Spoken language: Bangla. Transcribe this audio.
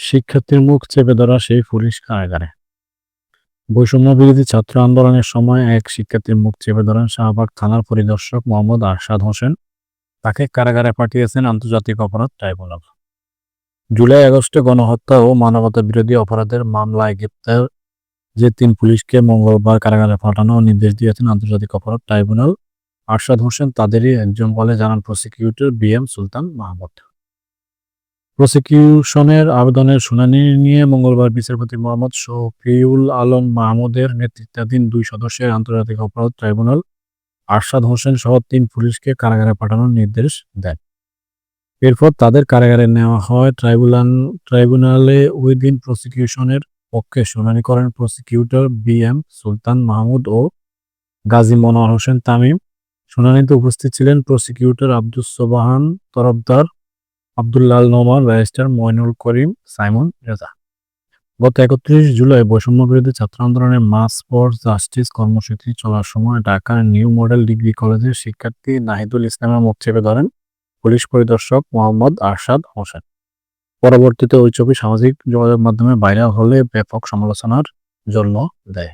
শিক্ষার্থীর মুখ চেপে ধরা সেই পুলিশ কারাগারে। বৈষম্য বিরোধী ছাত্র আন্দোলনের সময় এক শিক্ষার্থীর মুখ চেপে ধরেন শাহবাগ থানার পরিদর্শক মোহাম্মদ আরশাদ হোসেন। তাকে কারাগারে পাঠিয়েছেন আন্তর্জাতিক অপরাধ ট্রাইব্যুনাল। জুলাই, আগস্টে গণহত্যা ও মানবতা বিরোধী অপরাধের মামলায় গ্রেপ্তার যে তিন পুলিশকে মঙ্গলবার কারাগারে পাঠানোর নির্দেশ দিয়েছেন আন্তর্জাতিক অপরাধ ট্রাইব্যুনাল। আরশাদ হোসেন তাদেরই একজন বলে জানান prosecutor B M Sultan Mahmud. প্রসিকিউশনের আবেদনের শুনানি নিয়ে মঙ্গলবার বিচারপতি মোহাম্মদ শফিউল আলম মাহমুদের নেতৃত্বাধীন দুই সদস্যের আন্তর্জাতিক অপরাধ ট্রাইব্যুনাল আরশাদ হোসেন সহ তিন পুলিশকে কারাগারে পাঠানোর নির্দেশ দেন। এরপর তাদের কারাগারে নেওয়া হয় ট্রাইব্যুনাল, ট্রাইব্যুনালে ওই দিন প্রসিকিউশনের পক্ষে শুনানি করেন prosecutor B M Sultan Mahmud ও গাজী মনোয়ার হোসেন তামিম। শুনানিতে উপস্থিত ছিলেন প্রসিকিউটর আব্দুস সোবাহান তরফদার আবদুল্লাল নোমান, ব্যারিস্টার মইনুল করিম, সাইমন রেজা। গত একত্রিশ জুলাই বৈষম্য বিরোধী ছাত্র আন্দোলনের মাস ফর জাস্টিস কর্মসূচি চলার সময় ঢাকার নিউ মডেল ডিগ্রি কলেজের শিক্ষার্থী নাহিদুল ইসলামের মুখ চেপে ধরেন পুলিশ পরিদর্শক মোহাম্মদ আরশাদ হোসেন। পরবর্তীতে ওই ছবি সামাজিক যোগাযোগ মাধ্যমে ভাইরাল হলে ব্যাপক সমালোচনার জন্য দেয়।